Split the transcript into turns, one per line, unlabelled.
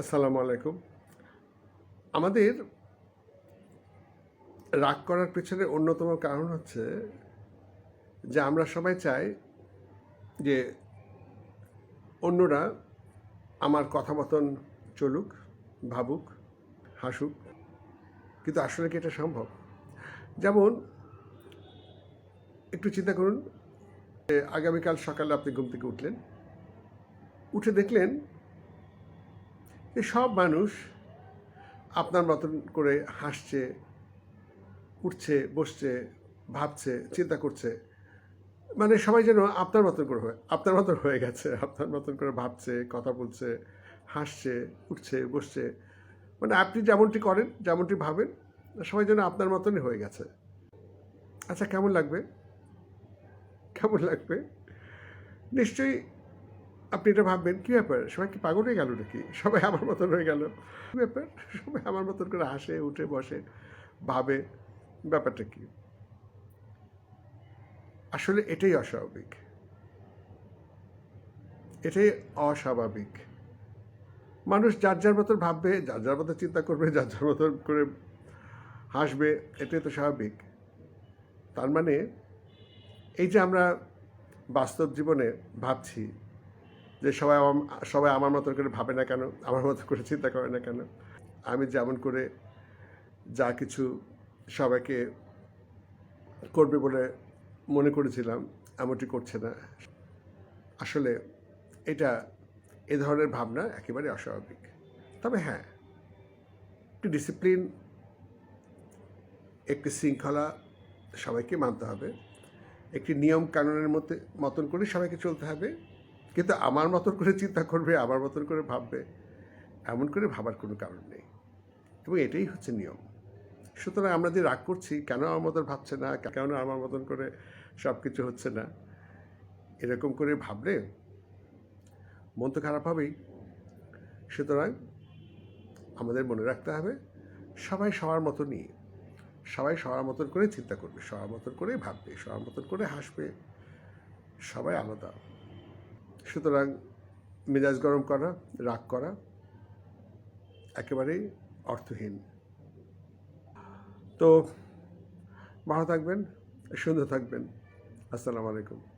আসসালামু আলাইকুম। আমাদের রাগ করার পেছনে অন্যতম কারণ হচ্ছে যে আমরা সবাই চাই যে অন্যরা আমার কথা মতন চলুক, ভাবুক, হাসুক। কিন্তু আসলে কি এটা সম্ভব? যেমন একটু চিন্তা করুন আগামীকাল সকালে আপনি ঘুম থেকে উঠলেন। উঠে দেখলেন যে সব মানুষ আপনার মতন করে হাসছে, উঠছে, বসছে, ভাবছে, চিন্তা করছে। মানে সবাই যেন আপনার মতন করে হয়ে, আপনার মতন হয়ে গেছে, আপনার মতন করে ভাবছে, কথা বলছে, হাসছে, উঠছে, বসছে। মানে আপনি যেমনটি করেন, যেমনটি ভাবেন, সবাই যেন আপনার মতনই হয়ে গেছে। আচ্ছা কেমন লাগবে? কেমন লাগবে? নিশ্চয়ই আপনি এটা ভাববেন, কী ব্যাপার? সবাই কি পাগল হয়ে গেল নাকি? সবাই আমার মতন হয়ে গেল? ব্যাপার? সবাই আমার মতন করে হাসে, উঠে, বসে, ভাবে, ব্যাপারটা কি? আসলে এটাই অস্বাভাবিক। এটাই অস্বাভাবিক। মানুষ যার যার মতন ভাববে, যার যার মতো চিন্তা করবে, যার যার মতন করে হাসবে, এটাই তো স্বাভাবিক। তার মানে এই যে আমরা বাস্তব জীবনে ভাবছি যে সবাই সবাই আমার মতন করে ভাবে না কেন, আমার মতো করে চিন্তা করে না কেন? আমি যেমন করে যা কিছু সবাইকে করবে বলে মনে করেছিলাম, এমনটি করছে না। আসলে এটা এ ধরনের ভাবনা একেবারে অস্বাভাবিক। তবে হ্যাঁ একটি ডিসিপ্লিন একটি শৃঙ্খলা সবাইকে মানতে হবে। একটি নিয়ম কানুনের মধ্যে মতন করে সবাইকে চলতে হবে। কিন্তু আমার মতন করে চিন্তা করবে, আমার মতন করে ভাববে, এমন করে ভাবার কোনো কারণ নেই। এবং এটাই হচ্ছে নিয়ম। সুতরাং আমরা যে রাগ করছি, কেন আমার মতন ভাবছে না, কেন আমার মতন করে সব কিছু হচ্ছে না, এরকম করে ভাবলে মন তো খারাপ হবেই। সুতরাং আমাদের মনে রাখতে হবে, সবাই সবার মতনই। সবাই সবার মতন করে চিন্তা করবে, সবার মতন করে ভাববে, সবার মতন করে হাসবে, সবাই আলাদা। সুতরাং মেজাজ গরম করা, রাগ করা একেবারেই অর্থহীন। তো ভালো থাকবেন, সুন্দর থাকবেন। আসসালামু আলাইকুম।